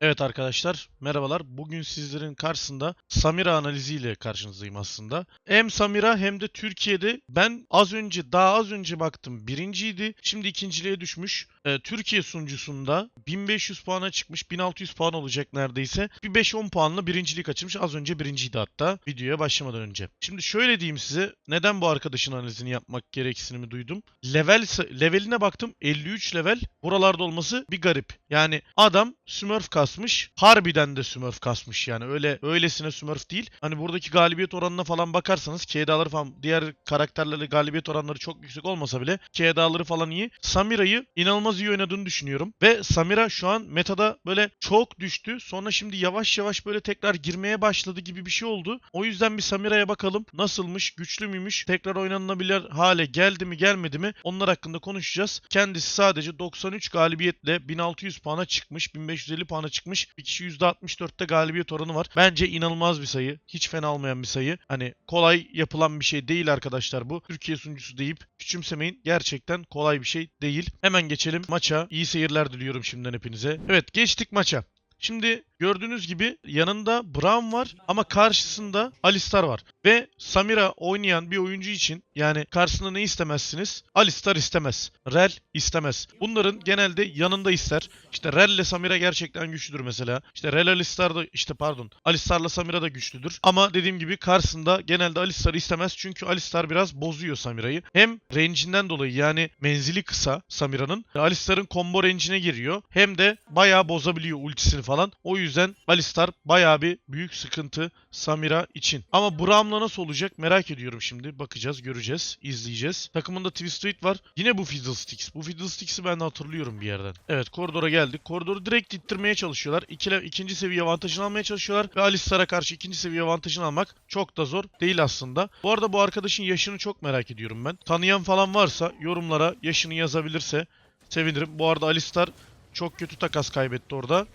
Evet arkadaşlar, merhabalar. Bugün sizlerin karşısında Samira analiziyle karşınızdayım aslında. Hem Samira hem de Türkiye'de ben az önce, daha az önce baktım birinciydi. Şimdi ikinciliğe düşmüş. Ee, Türkiye sunucusunda 1500 puana çıkmış, 1600 puan olacak neredeyse. Bir 5-10 puanla birinciliği kaçırmış. Az önce birinciydi hatta videoya başlamadan önce. Şimdi şöyle diyeyim size, neden bu arkadaşın analizini yapmak gereksinimi duydum? Level leveline baktım 53 level. Buralarda olması bir garip. Yani adam Smurf kasmış. Harbiden de Smurf kasmış yani. Öyle öylesine Smurf değil. Hani buradaki galibiyet oranına falan bakarsanız KDA'ları falan diğer karakterlerle galibiyet oranları çok yüksek olmasa bile KDA'ları falan iyi. Samira'yı inanılmaz iyi oynadığını düşünüyorum. Ve Samira şu an metada böyle çok düştü. Sonra şimdi yavaş yavaş böyle tekrar girmeye başladı gibi bir şey oldu. O yüzden bir Samira'ya bakalım. Nasılmış? Güçlü müymüş? Tekrar oynanabilir hale geldi mi gelmedi mi? Onlar hakkında konuşacağız. Kendisi sadece 93 galibiyetle 1600 puana çıkmış. 1550 puana çıkmış. Bir kişi %64'te galibiyet oranı var. Bence inanılmaz bir sayı. Hiç fena olmayan bir sayı. Hani kolay yapılan bir şey değil arkadaşlar bu. Türkiye sunucusu deyip küçümsemeyin. Gerçekten kolay bir şey değil. Hemen geçelim maça. İyi seyirler diliyorum şimdiden hepinize. Evet geçtik maça. Şimdi gördüğünüz gibi yanında Braum var ama karşısında Alistar var. Ve Samira oynayan bir oyuncu için yani karşısında ne istemezsiniz? Alistar istemez. Rel istemez. Bunların genelde yanında ister. İşte Rel ile Samira gerçekten güçlüdür mesela. İşte Rel Alistar da işte pardon Alistar'la Samira da güçlüdür. Ama dediğim gibi karşısında genelde Alistar istemez. Çünkü Alistar biraz bozuyor Samira'yı. Hem range'inden dolayı yani menzili kısa Samira'nın. Alistar'ın combo range'ine giriyor. Hem de bayağı bozabiliyor ultisini falan. O yüzden Alistar bayağı bir büyük sıkıntı Samira için. Ama Braum'la nasıl olacak merak ediyorum şimdi. Bakacağız, göreceğiz, izleyeceğiz. Takımında Twisted var. Yine bu Fiddlesticks. Bu Fiddlesticks'i ben de hatırlıyorum bir yerden. Evet koridora geldik. Koridoru direkt ittirmeye çalışıyorlar. İkile, ikinci seviye avantajını almaya çalışıyorlar. Ve Alistar'a karşı ikinci seviye avantajını almak çok da zor değil aslında. Bu arada bu arkadaşın yaşını çok merak ediyorum ben. Tanıyan falan varsa yorumlara yaşını yazabilirse sevinirim. Bu arada Alistar çok kötü takas kaybetti orada.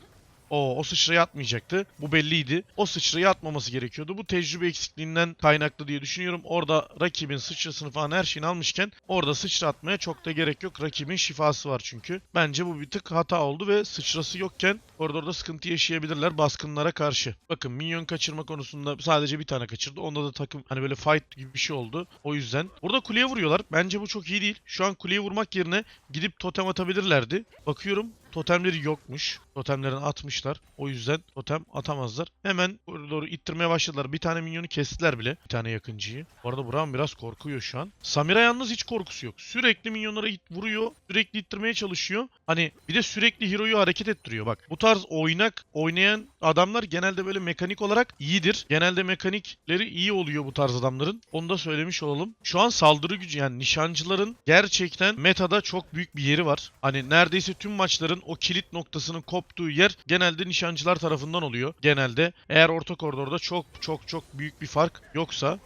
O, o sıçrayı atmayacaktı. Bu belliydi. O sıçrayı atmaması gerekiyordu. Bu tecrübe eksikliğinden kaynaklı diye düşünüyorum. Orada rakibin sıçrasını falan her şeyini almışken orada sıçra atmaya çok da gerek yok. Rakibin şifası var çünkü. Bence bu bir tık hata oldu ve sıçrası yokken koridorda sıkıntı yaşayabilirler baskınlara karşı. Bakın minyon kaçırma konusunda sadece bir tane kaçırdı. Onda da takım hani böyle fight gibi bir şey oldu. O yüzden. Burada kuleye vuruyorlar. Bence bu çok iyi değil. Şu an kuleye vurmak yerine gidip totem atabilirlerdi. Bakıyorum totemleri yokmuş. Totemlerini atmışlar. O yüzden totem atamazlar. Hemen doğru ittirmeye başladılar. Bir tane minyonu kestiler bile. Bir tane yakıncıyı. Bu arada Braum biraz korkuyor şu an. Samira yalnız hiç korkusu yok. Sürekli minyonlara vuruyor. Sürekli ittirmeye çalışıyor. Hani bir de sürekli hero'yu hareket ettiriyor. Bak bu tarz oynak oynayan adamlar genelde böyle mekanik olarak iyidir. Genelde mekanikleri iyi oluyor bu tarz adamların. Onu da söylemiş olalım. Şu an saldırı gücü yani nişancıların gerçekten metada çok büyük bir yeri var. Hani neredeyse tüm maçların o kilit noktasının koptuğu yer genelde nişancılar tarafından oluyor. Genelde eğer orta koridorda çok çok çok büyük bir fark yoksa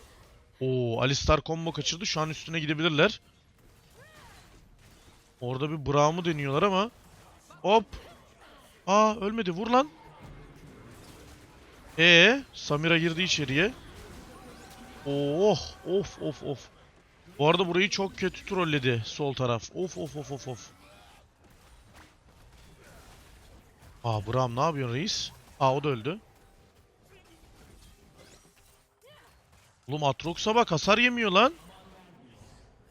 Oo, Alistar combo kaçırdı. Şu an üstüne gidebilirler. Orada bir Braum'u deniyorlar ama hop. Aa ölmedi. Vur lan. Ee, Samira girdi içeriye. Oh, of of of. Bu arada burayı çok kötü trolledi sol taraf. Of of of of of. Aa Braum ne yapıyorsun reis? Aa o da öldü. Oğlum Atrox'a bak hasar yemiyor lan.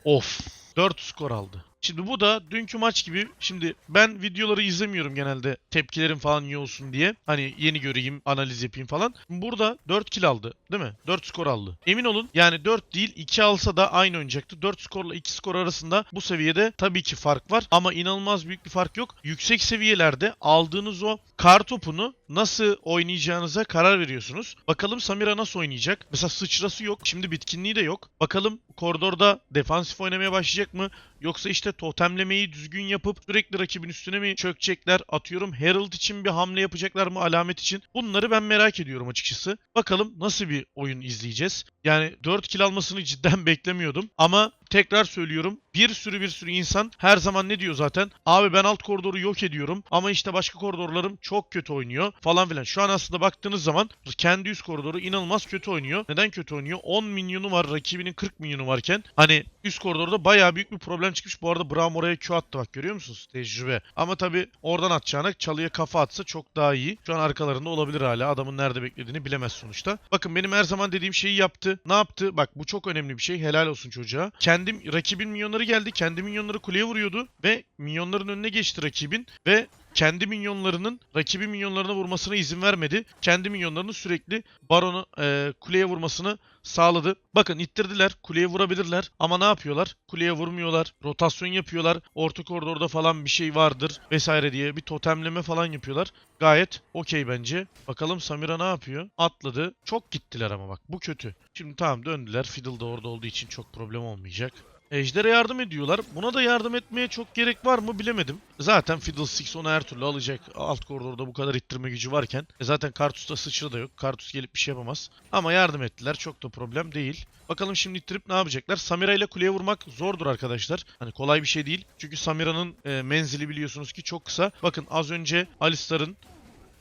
Of. 4 skor aldı. Şimdi bu da dünkü maç gibi. Şimdi ben videoları izlemiyorum genelde tepkilerim falan iyi olsun diye. Hani yeni göreyim, analiz yapayım falan. Burada 4 kill aldı değil mi? 4 skor aldı. Emin olun yani 4 değil 2 alsa da aynı oynayacaktı. 4 skorla 2 skor arasında bu seviyede tabii ki fark var. Ama inanılmaz büyük bir fark yok. Yüksek seviyelerde aldığınız o kar topunu nasıl oynayacağınıza karar veriyorsunuz. Bakalım Samira nasıl oynayacak? Mesela sıçrası yok. Şimdi bitkinliği de yok. Bakalım koridorda defansif oynamaya başlayacak mı? Yoksa işte totemlemeyi düzgün yapıp sürekli rakibin üstüne mi çökecekler? Atıyorum Herald için bir hamle yapacaklar mı? Alamet için. Bunları ben merak ediyorum açıkçası. Bakalım nasıl bir oyun izleyeceğiz. Yani 4 kill almasını cidden beklemiyordum. Ama tekrar söylüyorum. Bir sürü bir sürü insan her zaman ne diyor zaten? Abi ben alt koridoru yok ediyorum ama işte başka koridorlarım çok kötü oynuyor falan filan. Şu an aslında baktığınız zaman kendi üst koridoru inanılmaz kötü oynuyor. Neden kötü oynuyor? 10 milyonu var rakibinin 40 milyonu varken hani üst koridorda bayağı büyük bir problem çıkmış. Bu arada Braum oraya Q attı bak görüyor musunuz? Tecrübe. Ama tabi oradan atacağına çalıya kafa atsa çok daha iyi. Şu an arkalarında olabilir hala. Adamın nerede beklediğini bilemez sonuçta. Bakın benim her zaman dediğim şeyi yaptı. Ne yaptı? Bak bu çok önemli bir şey. Helal olsun çocuğa. Kendim rakibin minyonları geldi. Kendi minyonları kuleye vuruyordu ve minyonların önüne geçti rakibin ve kendi minyonlarının rakibi minyonlarına vurmasına izin vermedi. Kendi minyonlarını sürekli baronu e, kuleye vurmasını sağladı. Bakın ittirdiler. Kuleye vurabilirler ama ne yapıyorlar? Kuleye vurmuyorlar. Rotasyon yapıyorlar. Orta koridorda falan bir şey vardır vesaire diye bir totemleme falan yapıyorlar. Gayet okey bence. Bakalım Samira ne yapıyor? Atladı. Çok gittiler ama bak bu kötü. Şimdi tamam döndüler. Fiddle da orada olduğu için çok problem olmayacak. Ejder'e yardım ediyorlar. Buna da yardım etmeye çok gerek var mı bilemedim. Zaten Fiddlesticks onu her türlü alacak. Alt koridorda bu kadar ittirme gücü varken. E zaten Kartus'ta sıçra da yok. Kartus gelip bir şey yapamaz. Ama yardım ettiler. Çok da problem değil. Bakalım şimdi ittirip ne yapacaklar? Samira ile kuleye vurmak zordur arkadaşlar. Hani kolay bir şey değil. Çünkü Samira'nın e, menzili biliyorsunuz ki çok kısa. Bakın az önce Alistar'ın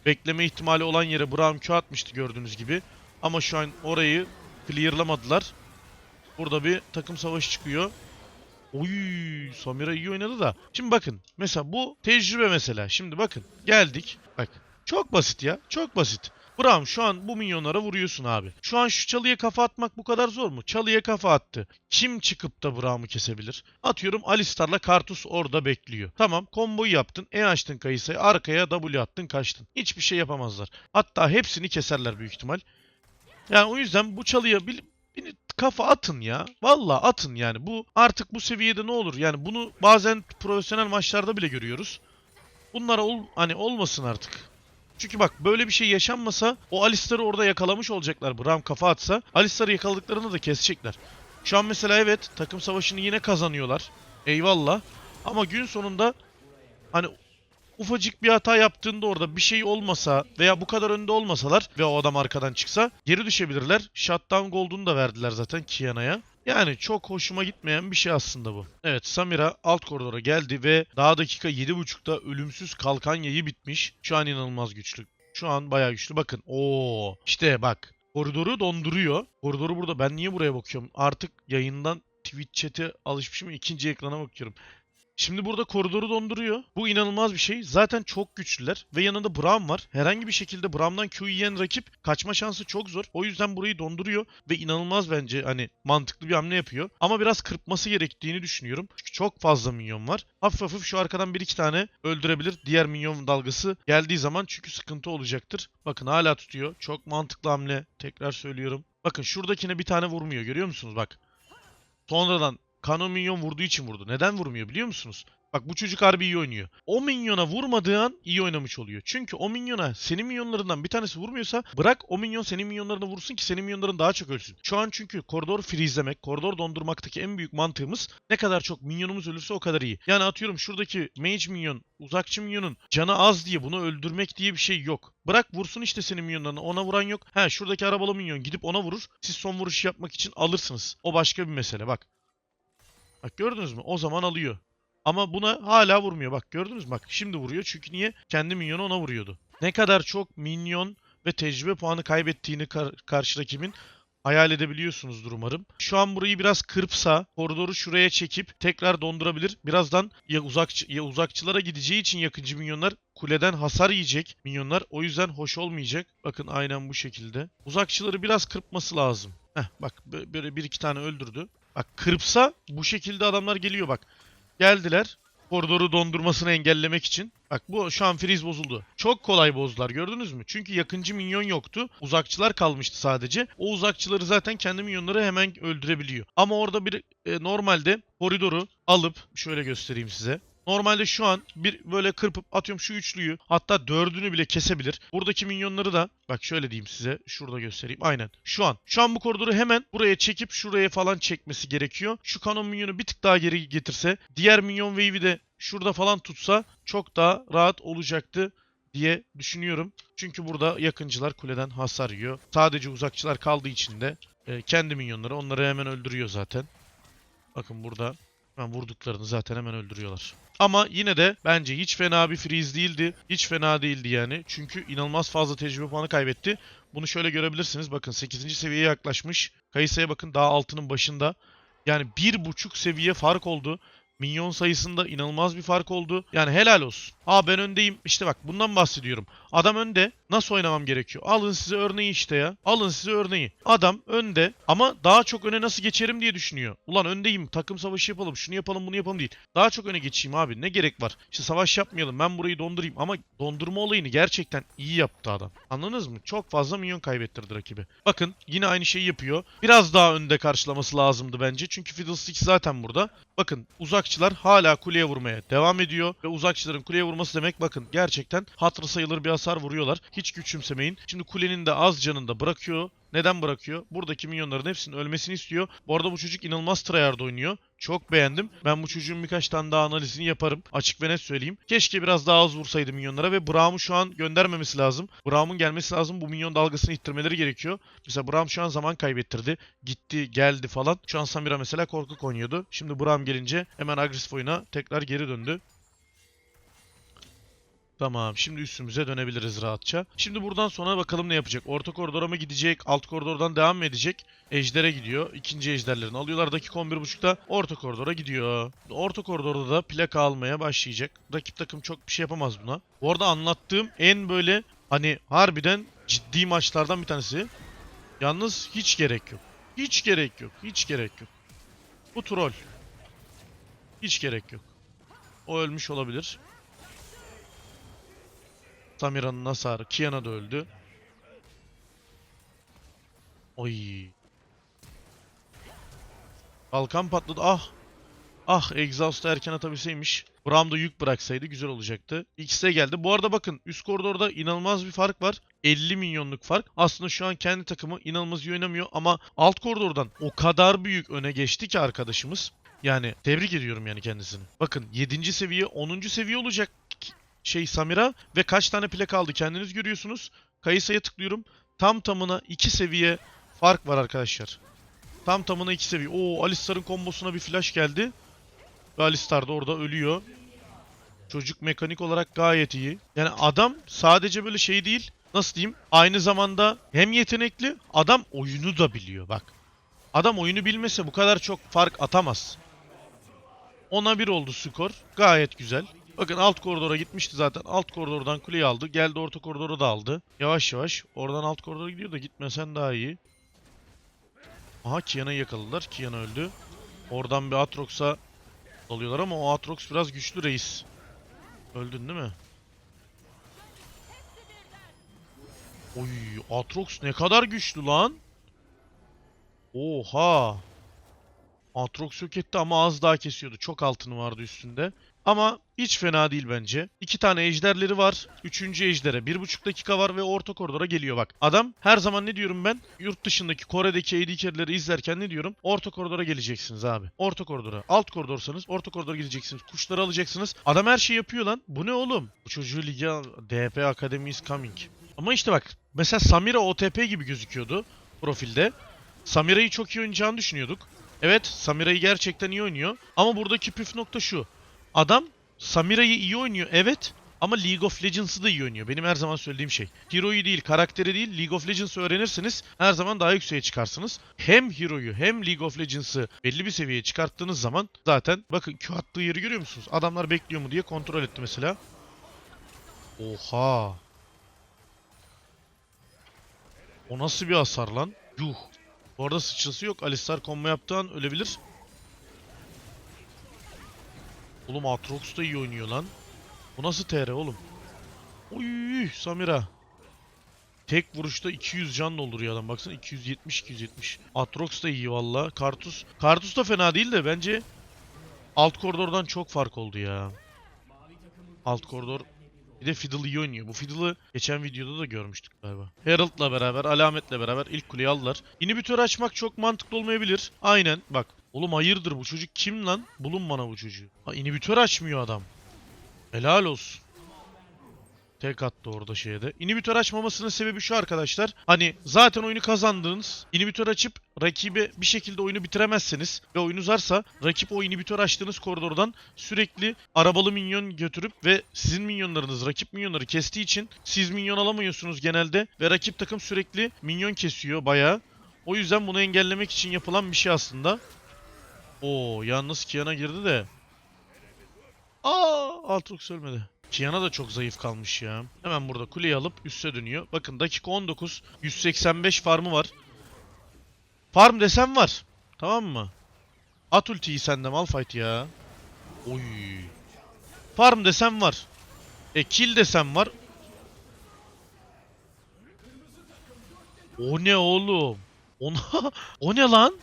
bekleme ihtimali olan yere Braum Q atmıştı gördüğünüz gibi. Ama şu an orayı clearlamadılar. Burada bir takım savaşı çıkıyor. Oy, Samira iyi oynadı da. Şimdi bakın. Mesela bu tecrübe mesela. Şimdi bakın. Geldik. Bak. Çok basit ya. Çok basit. Braum şu an bu minyonlara vuruyorsun abi. Şu an şu çalıya kafa atmak bu kadar zor mu? Çalıya kafa attı. Kim çıkıp da Braum'u kesebilir? Atıyorum Alistar'la Kartus orada bekliyor. Tamam komboyu yaptın. E açtın Kayısa'yı. Arkaya W attın kaçtın. Hiçbir şey yapamazlar. Hatta hepsini keserler büyük ihtimal. Yani o yüzden bu çalıya bir kafa atın ya. Valla atın yani. Bu artık bu seviyede ne olur? Yani bunu bazen profesyonel maçlarda bile görüyoruz. Bunlara ol, hani olmasın artık. Çünkü bak böyle bir şey yaşanmasa o Alistar'ı orada yakalamış olacaklar. Bram kafa atsa Alistar'ı yakaladıklarını da kesecekler. Şu an mesela evet takım savaşını yine kazanıyorlar. Eyvallah. Ama gün sonunda hani ufacık bir hata yaptığında orada bir şey olmasa veya bu kadar önde olmasalar ve o adam arkadan çıksa geri düşebilirler. Shutdown Gold'unu da verdiler zaten Kiana'ya. Yani çok hoşuma gitmeyen bir şey aslında bu. Evet Samira alt koridora geldi ve daha dakika 7.5'da ölümsüz kalkan yayı bitmiş. Şu an inanılmaz güçlü. Şu an bayağı güçlü. Bakın. Oo. İşte bak. Koridoru donduruyor. Koridoru burada. Ben niye buraya bakıyorum? Artık yayından Twitch chat'e alışmışım. ikinci ekrana bakıyorum. Şimdi burada koridoru donduruyor. Bu inanılmaz bir şey. Zaten çok güçlüler. Ve yanında Braum var. Herhangi bir şekilde Braum'dan Q yiyen rakip kaçma şansı çok zor. O yüzden burayı donduruyor. Ve inanılmaz bence hani mantıklı bir hamle yapıyor. Ama biraz kırpması gerektiğini düşünüyorum. Çünkü çok fazla minyon var. Hafif hafif şu arkadan bir iki tane öldürebilir. Diğer minyon dalgası geldiği zaman çünkü sıkıntı olacaktır. Bakın hala tutuyor. Çok mantıklı hamle. Tekrar söylüyorum. Bakın şuradakine bir tane vurmuyor. Görüyor musunuz? Bak. Sonradan Kano minyon vurduğu için vurdu. Neden vurmuyor biliyor musunuz? Bak bu çocuk harbi iyi oynuyor. O minyona vurmadığı an iyi oynamış oluyor. Çünkü o minyona senin minyonlarından bir tanesi vurmuyorsa bırak o minyon senin minyonlarına vursun ki senin minyonların daha çok ölsün. Şu an çünkü koridor freezelemek, koridor dondurmaktaki en büyük mantığımız ne kadar çok minyonumuz ölürse o kadar iyi. Yani atıyorum şuradaki mage minyon, uzakçı minyonun canı az diye bunu öldürmek diye bir şey yok. Bırak vursun işte senin minyonlarını. Ona vuran yok. He şuradaki arabalı minyon gidip ona vurur. Siz son vuruş yapmak için alırsınız. O başka bir mesele bak. Bak gördünüz mü? O zaman alıyor. Ama buna hala vurmuyor. Bak gördünüz mü? Bak şimdi vuruyor. Çünkü niye? Kendi minyonu ona vuruyordu. Ne kadar çok minyon ve tecrübe puanı kaybettiğini kar- karşı rakibin hayal edebiliyorsunuzdur umarım. Şu an burayı biraz kırpsa, koridoru şuraya çekip tekrar dondurabilir. Birazdan ya uzakçı ya uzakçılara gideceği için yakıncı minyonlar kuleden hasar yiyecek minyonlar. O yüzden hoş olmayacak. Bakın aynen bu şekilde. Uzakçıları biraz kırpması lazım. Heh bak bö- böyle bir iki tane öldürdü. Bak kırpsa bu şekilde adamlar geliyor bak. Geldiler. Koridoru dondurmasını engellemek için. Bak bu şu an freeze bozuldu. Çok kolay bozdular gördünüz mü? Çünkü yakıncı minyon yoktu. Uzakçılar kalmıştı sadece. O uzakçıları zaten kendi minyonları hemen öldürebiliyor. Ama orada bir e, normalde koridoru alıp şöyle göstereyim size. Normalde şu an bir böyle kırpıp atıyorum şu üçlüyü hatta dördünü bile kesebilir. Buradaki minyonları da bak şöyle diyeyim size şurada göstereyim. Aynen şu an. Şu an bu koridoru hemen buraya çekip şuraya falan çekmesi gerekiyor. Şu kanon minyonu bir tık daha geri getirse diğer minyon wave'i de şurada falan tutsa çok daha rahat olacaktı diye düşünüyorum. Çünkü burada yakıncılar kuleden hasar yiyor. Sadece uzakçılar kaldığı için de e, kendi minyonları onları hemen öldürüyor zaten. Bakın burada hemen vurduklarını zaten hemen öldürüyorlar. Ama yine de bence hiç fena bir freeze değildi. Hiç fena değildi yani. Çünkü inanılmaz fazla tecrübe puanı kaybetti. Bunu şöyle görebilirsiniz. Bakın 8. seviyeye yaklaşmış. Kayısa'ya bakın daha altının başında. Yani bir buçuk seviye fark oldu. Minyon sayısında inanılmaz bir fark oldu. Yani helal olsun. Aa ben öndeyim. İşte bak bundan bahsediyorum. Adam önde. Nasıl oynamam gerekiyor? Alın size örneği işte ya. Alın size örneği. Adam önde ama daha çok öne nasıl geçerim diye düşünüyor. Ulan öndeyim. Takım savaşı yapalım. Şunu yapalım bunu yapalım değil. Daha çok öne geçeyim abi. Ne gerek var? İşte savaş yapmayalım. Ben burayı dondurayım. Ama dondurma olayını gerçekten iyi yaptı adam. Anladınız mı? Çok fazla minyon kaybettirdi rakibi. Bakın yine aynı şeyi yapıyor. Biraz daha önde karşılaması lazımdı bence. Çünkü Fiddlesticks zaten burada. Bakın uzakçılar hala kuleye vurmaya devam ediyor. Ve uzakçıların kuleye vurması demek bakın gerçekten hatırı sayılır bir vuruyorlar. Hiç küçümsemeyin. Şimdi kulenin de az canında bırakıyor. Neden bırakıyor? Buradaki minyonların hepsinin ölmesini istiyor. Bu arada bu çocuk inanılmaz tryhard oynuyor. Çok beğendim. Ben bu çocuğun birkaç tane daha analizini yaparım. Açık ve net söyleyeyim. Keşke biraz daha az vursaydı minyonlara ve Braum'u şu an göndermemesi lazım. Braum'un gelmesi lazım. Bu minyon dalgasını ittirmeleri gerekiyor. Mesela Braum şu an zaman kaybettirdi. Gitti, geldi falan. Şu an Samira mesela korkak oynuyordu. Şimdi Braum gelince hemen agresif oyuna tekrar geri döndü. Tamam şimdi üstümüze dönebiliriz rahatça. Şimdi buradan sonra bakalım ne yapacak. Orta koridora mı gidecek? Alt koridordan devam mı edecek? Ejder'e gidiyor. İkinci ejderlerini alıyorlar. Dakika 11.30'da orta koridora gidiyor. Orta koridorda da plaka almaya başlayacak. Rakip takım çok bir şey yapamaz buna. Bu arada anlattığım en böyle hani harbiden ciddi maçlardan bir tanesi. Yalnız hiç gerek yok. Hiç gerek yok. Hiç gerek yok. Bu troll. Hiç gerek yok. O ölmüş olabilir. Samira'nın hasarı. Kiana da öldü. Oy. Kalkan patladı. Ah. Ah Exhaust'u erken atabilseymiş. Braum da yük bıraksaydı güzel olacaktı. X'e geldi. Bu arada bakın üst koridorda inanılmaz bir fark var. 50 milyonluk fark. Aslında şu an kendi takımı inanılmaz iyi oynamıyor ama alt koridordan o kadar büyük öne geçti ki arkadaşımız. Yani tebrik ediyorum yani kendisini. Bakın 7. seviye 10. seviye olacak şey Samira ve kaç tane plak aldı kendiniz görüyorsunuz. Kayısa'ya tıklıyorum. Tam tamına 2 seviye fark var arkadaşlar. Tam tamına 2 seviye. Oo Alistar'ın kombosuna bir flash geldi. Ve Alistar da orada ölüyor. Çocuk mekanik olarak gayet iyi. Yani adam sadece böyle şey değil. Nasıl diyeyim? Aynı zamanda hem yetenekli adam oyunu da biliyor bak. Adam oyunu bilmese bu kadar çok fark atamaz. Ona bir oldu skor. Gayet güzel. Bakın alt koridora gitmişti zaten. Alt koridordan kuleyi aldı. Geldi orta koridora da aldı. Yavaş yavaş. Oradan alt koridora gidiyor da gitmesen daha iyi. Aha Kiana'yı yakaladılar. Kiana öldü. Oradan bir Atrox'a dalıyorlar ama o Atrox biraz güçlü reis. Öldün değil mi? Oy Atrox ne kadar güçlü lan. Oha. Atrox yok etti ama az daha kesiyordu. Çok altını vardı üstünde. Ama hiç fena değil bence. İki tane ejderleri var. Üçüncü ejdere bir buçuk dakika var ve orta koridora geliyor bak. Adam her zaman ne diyorum ben? Yurt dışındaki Kore'deki AD carry'leri izlerken ne diyorum? Orta koridora geleceksiniz abi. Orta koridora. Alt koridorsanız orta koridora gideceksiniz. Kuşları alacaksınız. Adam her şeyi yapıyor lan. Bu ne oğlum? Bu çocuğu lige DP Academy is coming. Ama işte bak. Mesela Samira OTP gibi gözüküyordu profilde. Samira'yı çok iyi oynayacağını düşünüyorduk. Evet Samira'yı gerçekten iyi oynuyor. Ama buradaki püf nokta şu. Adam Samira'yı iyi oynuyor evet ama League of Legends'ı da iyi oynuyor. Benim her zaman söylediğim şey. Hero'yu değil, karakteri değil, League of Legends'ı öğrenirseniz her zaman daha yükseğe çıkarsınız. Hem Hero'yu hem League of Legends'ı belli bir seviyeye çıkarttığınız zaman zaten bakın Q attığı yeri görüyor musunuz? Adamlar bekliyor mu diye kontrol etti mesela. Oha. O nasıl bir hasar lan? Yuh. Bu arada sıçrası yok. Alistar combo yaptığı an ölebilir. Oğlum Atrox da iyi oynuyor lan. Bu nasıl TR oğlum? Oy Samira. Tek vuruşta 200 can dolduruyor adam. Baksana 270 270. Atrox da iyi valla. Kartus. Kartus da fena değil de bence alt koridordan çok fark oldu ya. Alt koridor bir de Fiddle iyi oynuyor. Bu Fiddle'ı geçen videoda da görmüştük galiba. Herald'la beraber, alametle beraber ilk kuleyi aldılar. İnhibitör açmak çok mantıklı olmayabilir. Aynen bak. Oğlum hayırdır bu çocuk kim lan? Bulun bana bu çocuğu. Ha, inhibitör açmıyor adam. Helal olsun. Tek attı orada şeye de. İnhibitör açmamasının sebebi şu arkadaşlar. Hani zaten oyunu kazandınız. İnhibitör açıp rakibe bir şekilde oyunu bitiremezseniz ve oyun uzarsa rakip o inhibitör açtığınız koridordan sürekli arabalı minyon götürüp ve sizin minyonlarınız rakip minyonları kestiği için siz minyon alamıyorsunuz genelde ve rakip takım sürekli minyon kesiyor bayağı. O yüzden bunu engellemek için yapılan bir şey aslında. Oo yalnız Kiana girdi de. Aa Aatrox ölmedi. Kiana da çok zayıf kalmış ya. Hemen burada kuleyi alıp üste dönüyor. Bakın dakika 19. 185 farmı var. Farm desem var. Tamam mı? At ultiyi sende Malphite ya. Oy. Farm desem var. E kill desem var. O ne oğlum? Ona o ne lan?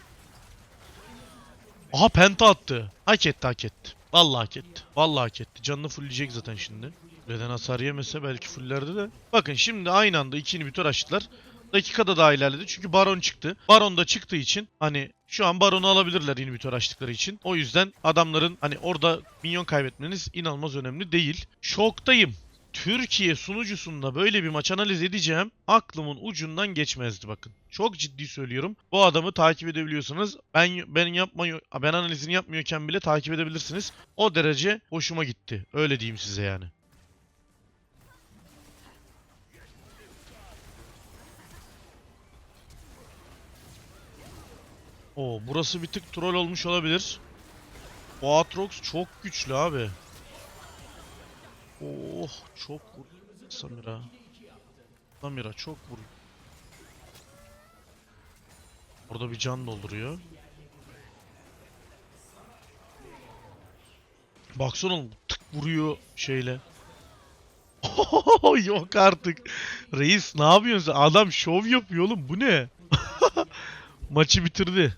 Aha penta attı. Hak etti hak etti. Vallahi hak etti. Vallahi hak etti. Canını fullleyecek zaten şimdi. Neden hasar yemese belki fullerdi de. Bakın şimdi aynı anda iki inhibitor açtılar. Dakikada daha ilerledi çünkü Baron çıktı. Baron da çıktığı için hani şu an Baron'u alabilirler inhibitor açtıkları için. O yüzden adamların hani orada minyon kaybetmeniz inanılmaz önemli değil. Şoktayım. Türkiye sunucusunda böyle bir maç analiz edeceğim aklımın ucundan geçmezdi bakın. Çok ciddi söylüyorum. Bu adamı takip edebiliyorsanız ben ben yapmayı ben analizini yapmıyorken bile takip edebilirsiniz. O derece hoşuma gitti. Öyle diyeyim size yani. Oo burası bir tık troll olmuş olabilir. O Aatrox çok güçlü abi. Oh çok vur. Samira. Samira çok vur. Orada bir can dolduruyor. Baksana tık vuruyor şeyle. Yok artık. Reis ne yapıyorsun? Adam şov yapıyor oğlum bu ne? Maçı bitirdi.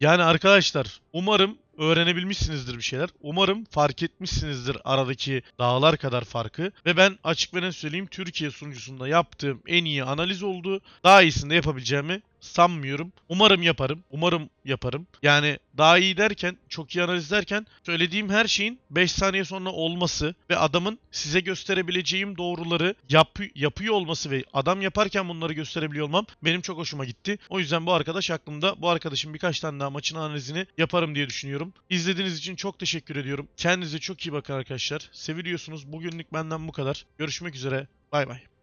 Yani arkadaşlar umarım öğrenebilmişsinizdir bir şeyler. Umarım fark etmişsinizdir aradaki dağlar kadar farkı. Ve ben açık ve net söyleyeyim Türkiye sunucusunda yaptığım en iyi analiz oldu. Daha iyisini de yapabileceğimi sanmıyorum. Umarım yaparım. Umarım yaparım. Yani daha iyi derken, çok iyi analiz derken söylediğim her şeyin 5 saniye sonra olması ve adamın size gösterebileceğim doğruları yap yapıyor olması ve adam yaparken bunları gösterebiliyor olmam benim çok hoşuma gitti. O yüzden bu arkadaş aklımda. Bu arkadaşın birkaç tane daha maçın analizini yaparım diye düşünüyorum. İzlediğiniz için çok teşekkür ediyorum. Kendinize çok iyi bakın arkadaşlar. Seviliyorsunuz. Bugünlük benden bu kadar. Görüşmek üzere. Bay bay.